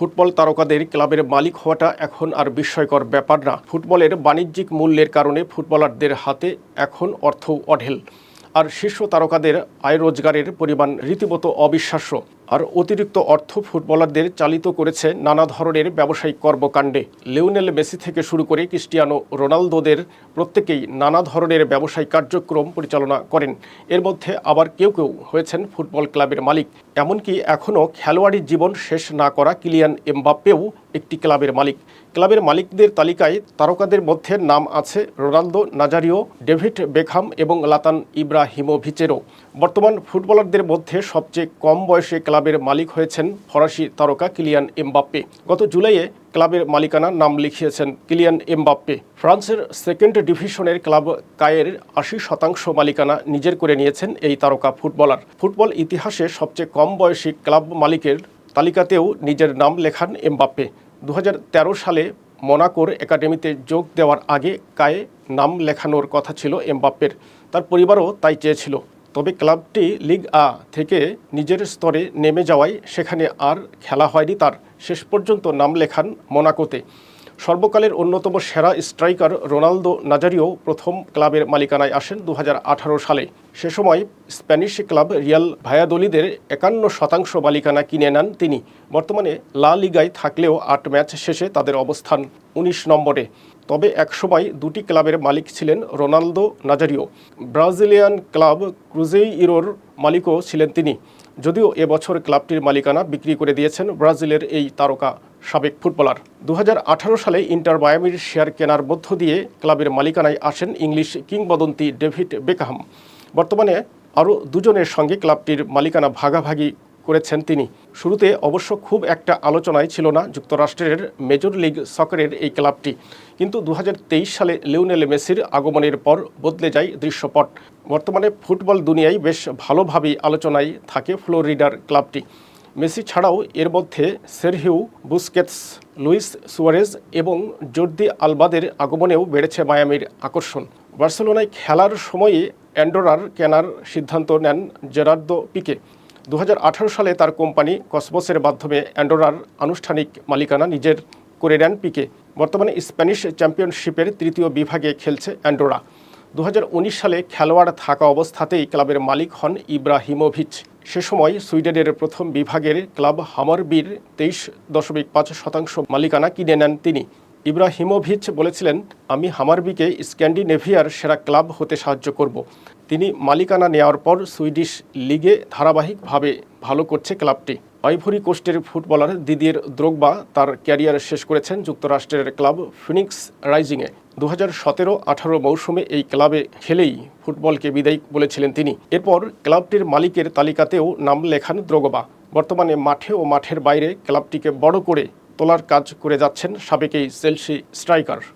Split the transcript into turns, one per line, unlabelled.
Football তারকাদের ক্লাবের মালিক হওয়াটা এখন আর বিস্ময়কর ব্যাপার না। ফুটবলের বাণিজ্যিক মূল্যের কারণে ফুটবলারদের হাতে এখন অর্থ অঢেল। আর শীর্ষ তারকাদের আয় রোজগারের পরিমাণ রীতিমতো অবিশ্বাস্য। আর অতিরিক্ত অর্থ ফুটবলারদের চালিত করেছে নানা ধরনের ব্যবসায়িক কর্মকাণ্ডে। লিওনেল মেসি থেকে শুরু করে ক্রিস্টিয়ানো রোনালদোদের প্রত্যেকেই নানা ধরনের ব্যবসায়িক কার্যক্রম পরিচালনা করেন। এর মধ্যে আবার কেউ কেউ হয়েছেন ফুটবল ক্লাবের মালিক। এমনকি এখনও খেলোয়াড়ি জীবন শেষ না করা কিলিয়ান এমবাপ্পেও একটি ক্লাবের মালিক। ক্লাবের মালিকদের তালিকায় তারকাদের মধ্যে নাম আছে রোনালদো, নাজারিও, ডেভিড বেখাম এবং লাতান ইব্রাহিমোভিচেরও। বর্তমান ফুটবলারদের মধ্যে সবচেয়ে কম বয়সে ক্লাবের মালিক হয়েছেন ফরাসি তারকা কিলিয়ান এমবাপ্পে। গত জুলাইয়ে ক্লাবের মালিকানা নাম লিখিয়েছেন কিলিয়ান এমবাপ্পে। ফ্রান্সের সেকেন্ড ডিভিশনের ক্লাব কায়ের আশি শতাংশ মালিকানা নিজের করে নিয়েছেন এই তারকা ফুটবলার। ফুটবল ইতিহাসে সবচেয়ে কম বয়সী ক্লাব মালিকের তালিকাতেও নিজের নাম লেখান এমবাপ্পে। দু হাজার তেরো সালে মোনাকোর একাডেমিতে যোগ দেওয়ার আগে কায়ে নাম লেখানোর কথা ছিল এমবাপ্পের। তার পরিবারও তাই চেয়েছিল। তবে ক্লাবটি লিগ আ থেকে নিজের স্তরে নেমে যাওয়ায় সেখানে আর খেলা হয়নি তার। শেষ পর্যন্ত নাম লেখান মোনাকোতে। সর্বকালের অন্যতম সেরা স্ট্রাইকার রোনালদো নাজারিও প্রথম ক্লাবের মালিকানায় আসেন দু হাজার আঠারো সালে। সে সময় স্প্যানিশ ক্লাব রিয়াল ভায়াদলিদের একান্ন শতাংশ মালিকানা কিনে নেন তিনি। বর্তমানে লা লিগায় থাকলেও আট ম্যাচ শেষে তাদের অবস্থান ১৯ নম্বরে। তবে একসময় দুটি ক্লাবের মালিক ছিলেন রোনালদো নাজারিও। ব্রাজিলিয়ান ক্লাব ক্রুজেইরোর মালিকও ছিলেন তিনি। যদিও এবছর ক্লাবটির মালিকানা বিক্রি করে দিয়েছেন ব্রাজিলের এই তারকা। সাবেক ফুটবলার। দু হাজার আঠারো সালে ইন্টার মায়ামির শেয়ার কেনার মধ্য দিয়ে ক্লাবের মালিকানায় আসেন ইংলিশ কিংবদন্তি ডেভিড বেকহাম। বর্তমানে আরও দুজনের সঙ্গে ক্লাবটির মালিকানা ভাগাভাগি করেছেন তিনি। শুরুতে অবশ্য খুব একটা আলোচনায় ছিল না যুক্তরাষ্ট্রের মেজর লিগ সকারের এই ক্লাবটি। কিন্তু দু হাজার তেইশ সালে লিওনেল মেসির আগমনের পর বদলে যায় দৃশ্যপট। বর্তমানে ফুটবল দুনিয়ায় বেশ ভালোভাবেই আলোচনায় থাকে ফ্লোরিডার ক্লাবটি। মেসি ছাড়াও এর মধ্যে সেরহিউ, বুস্কেটস, লুইস সুয়ারেজ এবং জর্দি আলবাদের আগমনেও বেড়েছে মায়ামির আকর্ষণ। বার্সেলোনায় খেলার সময়ে অ্যান্ডোরার কেনার সিদ্ধান্ত নেন জেরার্দো পিকে। দু হাজার আঠারো সালে তার কোম্পানি কসমোসের মাধ্যমে অ্যান্ডোরার আনুষ্ঠানিক মালিকানা নিজের করে নেন পিকে। বর্তমানে স্প্যানিশ চ্যাম্পিয়নশিপের তৃতীয় বিভাগে খেলছে অ্যান্ডোরা। দু হাজার উনিশ সালে খেলোয়াড় থাকা অবস্থাতেই ক্লাবের মালিক হন ইব্রাহিমোভিচ। সে সময় সুইডেনের প্রথম বিভাগের ক্লাব হামারবির তেইশ দশমিক পাঁচ শতাংশ মালিকানা কিনে নেন তিনি। ইব্রাহিমোভিচ বলেছিলেন, আমি হামারবিকে স্ক্যান্ডিনেভিয়ার সেরা ক্লাব হতে সাহায্য করব। তিনি মালিকানা নেওয়ার পর সুইডিশ লিগে ধারাবাহিকভাবে ভালো করছে ক্লাবটি। আইভরি কোস্টের ফুটবলার দিদির দ্রোগবা তার ক্যারিয়ার শেষ করেছেন যুক্তরাষ্ট্রের ক্লাব ফিনিক্স রাইজিংয়ে। দু হাজার সতেরো আঠারো মৌসুমে এই ক্লাবে খেলেই ফুটবলকে বিদায়ী বলেছিলেন তিনি। এরপর ক্লাবটির মালিকের তালিকাতেও নাম লেখান দ্রোগবা। বর্তমানে মাঠে ও মাঠের বাইরে ক্লাবটিকে বড় করে তোলার কাজ করে যাচ্ছেন সাবেক এই চেলসি স্ট্রাইকার।